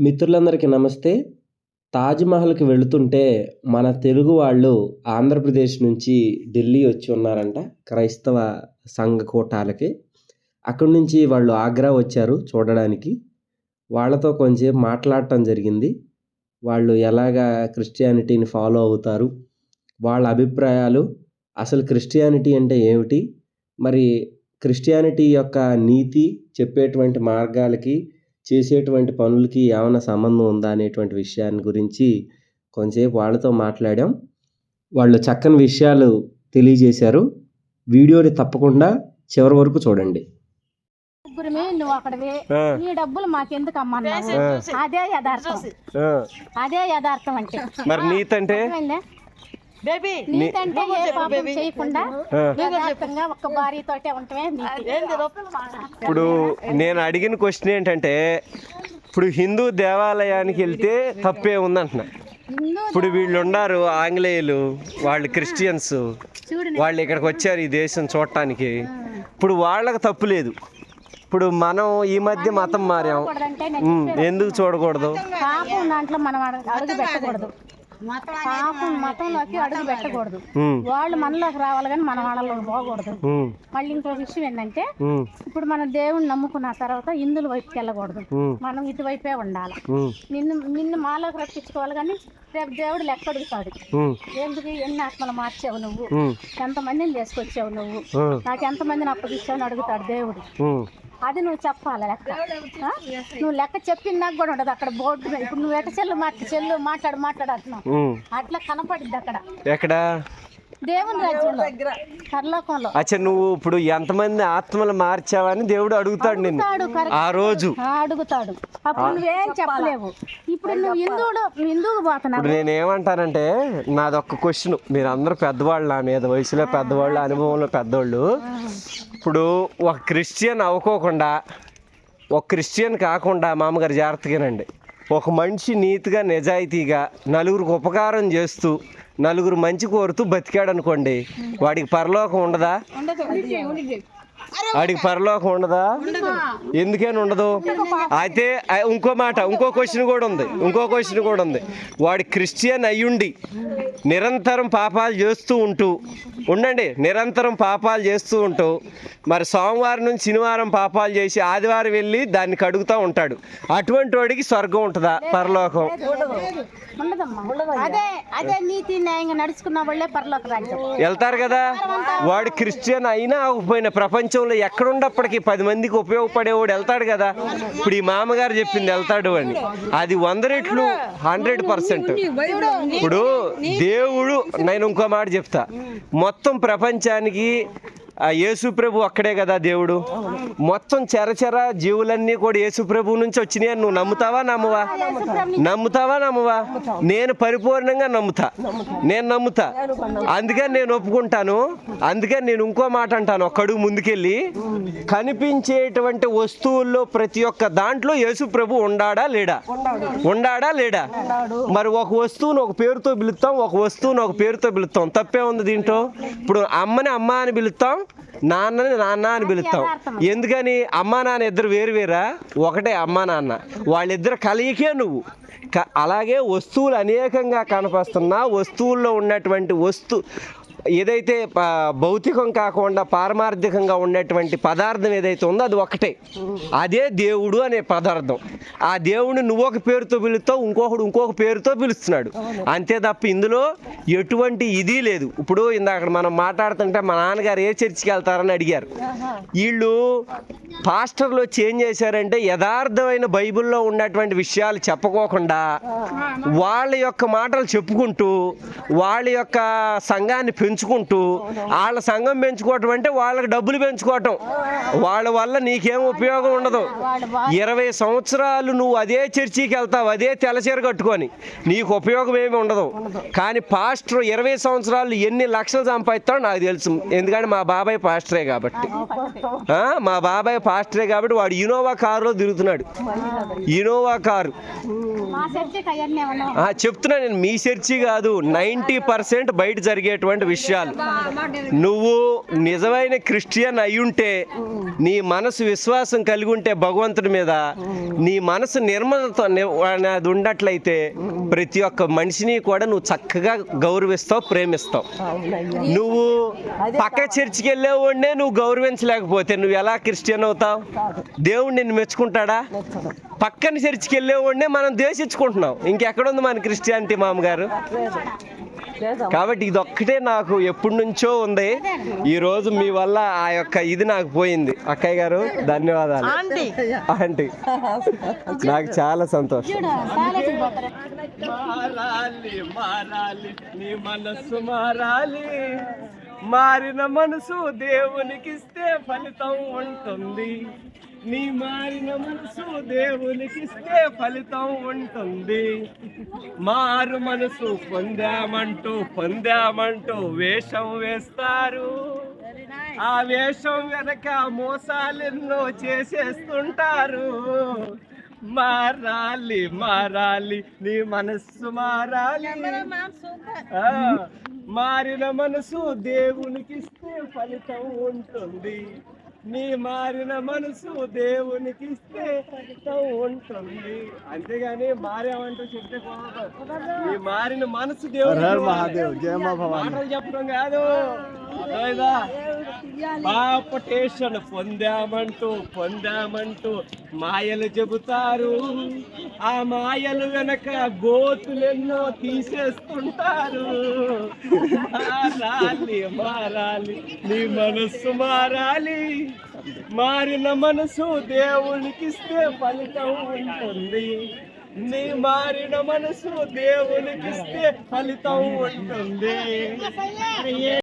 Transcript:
మిత్రులందరికీ నమస్తే. తాజ్మహల్కి వెళుతుంటే మన తెలుగు వాళ్ళు ఆంధ్రప్రదేశ్ నుంచి ఢిల్లీ వచ్చి ఉన్నారంట క్రైస్తవ సంఘ కూటాలకి. అక్కడి నుంచి వాళ్ళు ఆగ్రా వచ్చారు చూడడానికి. వాళ్ళతో కొంచెం మాట్లాడటం జరిగింది. వాళ్ళు ఎలాగా క్రిస్టియానిటీని ఫాలో అవుతారు? వాళ్ళ అభిప్రాయాలు? అసలు క్రిస్టియానిటీ అంటే ఏమిటి? మరి క్రిస్టియానిటీ యొక్క నీతి చెప్పేటువంటి మార్గాలకి చేసేటువంటి పనులకి ఏమైనా సంబంధం ఉందా అనేటువంటి విషయాన్ని గురించి కొంచెంసేపు వాళ్ళతో మాట్లాడాం. వాళ్ళు చక్కని విషయాలు తెలియజేశారు. వీడియోని తప్పకుండా చివరి వరకు చూడండి. ముగ్గురమే నువ్వు అక్కడవే. ఈ డబ్బులు మాకెందుకు అదే యథార్థం. అదే యథార్థం అంటే. మరి నీతి అంటే అర్థమైందా? నీతంటే ఏ పాపం చేయకుండా యథార్థంగా ఒక్క భార్యతోటే ఉంటమే నీతి. ఇప్పుడు నేను అడిగిన క్వశ్చన్ ఏంటంటే ఇప్పుడు హిందూ దేవాలయానికి వెళ్తే తప్పే ఉందంటున్నా. ఇప్పుడు వీళ్ళు ఉన్నారు ఆంగ్లేయులు వాళ్ళు క్రిస్టియన్స్ వాళ్ళు ఇక్కడికి వచ్చారు ఈ దేశం చూడటానికి. ఇప్పుడు వాళ్ళకి తప్పు లేదు. ఇప్పుడు మనం ఈ మధ్య మతం మారాం. ఎందుకు చూడకూడదు? పాపం దాంట్లో మనం అడ- అడుగు పెట్టకూడదు. పాపం మతంలోకి అడుగు పెట్టకూడదు. వాళ్ళు మనలోకి రావాలి కానీ మన వాళ్ళలోకి పోకూడదు. మళ్ళీ ఇంకో విషయం ఏంటంటే ఇప్పుడు మనం దేవుణ్ణి నమ్ముకున్న తర్వాత హిందువుల వైపుకి వెళ్ళకూడదు. మనం ఇటువైపే ఉండాలి. నిన్ను నిన్ను మాలోకి రప్పించుకోవాలి కానీ రేపు దేవుడు లెక్క అడుగుతాడు. ఎందుకు ఎన్ని ఆత్మలు మార్చావు నువ్వు? ఎంతమందిని తీసుకొచ్చావు నువ్వు? నాకు ఎంతమందిని అప్పగిచ్చావు అడుగుతాడు దేవుడు. అది నువ్వు చెప్పాలి లెక్క? నువ్వు లెక్క చెప్పిన నాకు కూడా ఉండదు అక్కడ బోర్డు. ఇప్పుడు నువ్వు ఎట చెల్లు మాట చెల్లు మాట్లాడు మాట్లాడు. అట్లా కనపడిద్ది అక్కడ ఎక్కడ దేవుని రాజ్యంలో. పరలోకంలో అచ్చా నువ్వు ఇప్పుడు ఎంతమంది ఆత్మలు మార్చావని దేవుడు అడుగుతాడు నిన్ను. ఆ రోజు. ఆ, అడుగుతాడు. అప్పుడు నువ్వేం చెప్పలేవు. ఇప్పుడు నువ్వు హిందువుడు హిందువుకు పోతున్నావు. ఇప్పుడు నేను ఏమంటానంటే నాదొక్క క్వశ్చన్. మీరు అందరూ పెద్దవాళ్ళు నా మీద వయసులో పెద్దవాళ్ళు అనుభవంలో పెద్దవాళ్ళు ఇప్పుడు ఒక క్రిస్టియన్ అవ్వకోకుండా ఒక క్రిస్టియన్ కాకుండా మామగారు జాగ్రత్తగానండి. ఒక మనిషి నీతిగా నిజాయితీగా నలుగురికి ఉపకారం చేస్తూ నలుగురు మంచి కోరుతూ బతికాడు అనుకోండి వాడికి పరలోకం ఉండదా? వాడికి పరలోకం ఉండదా? ఎందుకని ఉండదు? అయితే ఇంకో మాట ఇంకో క్వశ్చన్ కూడా ఉంది. ఇంకో క్వశ్చన్ కూడా ఉంది. వాడు క్రిస్టియన్ అయ్యుండి నిరంతరం పాపాలు చేస్తూ ఉంటూ ఉండండి నిరంతరం పాపాలు చేస్తూ ఉంటూ మరి సోమవారం నుంచి శనివారం పాపాలు చేసి ఆదివారం వెళ్ళి దాన్ని కడుగుతూ ఉంటాడు. అటువంటి వాడికి స్వర్గం ఉంటుందా? పరలోకం. వెళ్తారు కదా? వాడు క్రిస్టియన్ అయినా అవ్వకపోయినా ప్రపంచంలో ఎక్కడున్నప్పటికీ పది మందికి ఉపయోగపడేవాడు వెళ్తాడు కదా. ఇప్పుడు ఈ మామగారు చెప్పింది వెళ్తాడు అని. అది వంద రెట్లు హండ్రెడ్ పర్సెంట్. ఇప్పుడు దేవుడు నేను ఇంకో మాట చెప్తా. మొత్తం ప్రపంచానికి ఆ యేసు అక్కడే కదా దేవుడు? మొత్తం చెరచెర జీవులన్నీ కూడా యేసుప్రభు నుంచి వచ్చినాయి అని నువ్వు నమ్ముతావా నమ్మవా? నమ్ముతావా నమ్మవా? నేను పరిపూర్ణంగా నమ్ముతా. నేను నమ్ముతా. అందుకని నేను ఒప్పుకుంటాను. అందుకని నేను ఇంకో మాట అంటాను. ఒక్కడు ముందుకెళ్ళి. కనిపించేటువంటి వస్తువుల్లో ప్రతి ఒక్క దాంట్లో యేసుప్రభు ఉండాడా లేడా? ఉండాడా లేడా? మరి ఒక వస్తువును ఒక పేరుతో పిలుస్తాం ఒక వస్తువును ఒక పేరుతో పిలుస్తాం తప్పే ఉంది దీంట్లో? ఇప్పుడు అమ్మని అమ్మ అని పిలుస్తాం నాన్నని నాన్న అని పిలుస్తాం. ఎందుకని? అమ్మ నాన్న ఇద్దరు వేరు వేరా? ఒకటే అమ్మ నాన్న. వాళ్ళిద్దరు కలయికే నువ్వు. అలాగే వస్తువులు అనేకంగా కనపస్తున్నా వస్తువుల్లో ఉన్నటువంటి వస్తు ఏదైతే భౌతికం కాకుండా పారమార్థికంగా ఉన్నటువంటి పదార్థం ఏదైతే ఉందో అది ఒకటే అదే దేవుడు అనే పదార్థం. ఆ దేవుడిని నువ్వు ఒక పేరుతో పిలుస్తావు ఇంకొకడు ఇంకొక పేరుతో పిలుస్తున్నాడు. అంతే తప్ప ఇందులో ఎటువంటి ఇది లేదు. ఇప్పుడు ఇందాక మనం మాట్లాడుతుంటే మా నాన్నగారు ఏ చర్చికి వెళ్తారని అడిగారు. వీళ్ళు పాస్టర్లు ఏం చేశారంటే యథార్థమైన బైబిల్లో ఉన్నటువంటి విషయాలు చెప్పుకోకుండా వాళ్ళ యొక్క మాటలు చెప్పుకుంటూ వాళ్ళ యొక్క సంఘాన్ని పెంచుకుంటూ వాళ్ళ సంఘం పెంచుకోవటం అంటే వాళ్ళకి డబ్బులు పెంచుకోవటం. వాళ్ళ వల్ల నీకేం ఉపయోగం ఉండదు. ఇరవై సంవత్సరాలు నువ్వు అదే చర్చికి వెళ్తావు అదే తెల్లచీర కట్టుకొని. నీకు ఉపయోగం ఏమి ఉండదు. కానీ పాస్టర్ ఇరవై సంవత్సరాలు ఎన్ని లక్షలు సంపాదిస్తాడో నాకు తెలుసు. ఎందుకంటే మా బాబాయ్ పాస్టరే కాబట్టి. ఆ, మా బాబాయ్ పాస్టరే కాబట్టి వాడు ఇనోవా కారులో తిరుగుతున్నాడు. Innova car. చెప్తున్నా నేను మీ చర్చి కాదు నైంటీ పర్సెంట్ బయట జరిగేటువంటి విషయం విషయాలు. నువ్వు నిజమైన క్రిస్టియన్ అయ్యుంటే నీ మనసు విశ్వాసం కలిగి ఉంటే భగవంతుడి మీద నీ మనసు నిర్మలత ని- అనేది ఉన్నట్లయితే ప్రతి ఒక్క మనిషిని కూడా నువ్వు చక్కగా గౌరవిస్తావు ప్రేమిస్తావు. నువ్వు పక్క చర్చికి వెళ్ళేవాడినే నువ్వు గౌరవించలేకపోతే నువ్వు ఎలా క్రిస్టియన్ అవుతావు? దేవుడు నిన్ను మెచ్చుకుంటాడా? పక్కన చర్చికి వెళ్ళేవాడినే మనం ద్వేషించుకుంటున్నాం. ఇంకెక్కడుంది మన క్రిస్టియానిటీ మామగారు? కాబట్టి ఇదొక్కటే నాకు ఎప్పటి నుంచో ఉంది. ఈ రోజు మీ వల్ల ఆ యొక్క ఇది నాకు పోయింది. అక్కయ్య గారు ధన్యవాదాలు. ఆంటీ. నాకు చాలా సంతోషం. చూడు కాలేజీకి పోతారు. మారాలి మారాలి నీ మనస్సు మారాలి. మారిన మనసు దేవునికిస్తే ఫలితం ఉంటుంది. నీ మారిన మనసు దేవునికిస్తే ఫలితం ఉంటుంది. మారు మనసు పొందామంటూ పొందామంటూ వేషం వేస్తారు. ఆ వేషం వెనక మోసాలెన్నో చేసేస్తుంటారు. మారాలి మారాలి నీ మనస్సు మారాలి. మారిన మనసు దేవునికిస్తే ఫలితం ఉంటుంది. నీ మారిన మనసు దేవునికిస్తే ఫలితం ఉంటుంది అంతేగాని మారామంటూ చెప్తే. నీ మారిన మనసు దేవుడు మాటలు చెప్పడం కాదు? పాపటేషన్ పొందామంటూ పొందామంటూ మాయలు చెబుతారు. ఆ మాయలు వెనక గోతులెన్నో తీసేస్తుంటారు. మారాలి మారాలి నీ మనస్సు మారాలి. మారిన మనసు దేవునికిస్తే ఫలితం ఉంటుంది. నీ మారిన మనసు దేవునికిస్తే ఫలితం ఉంటుంది.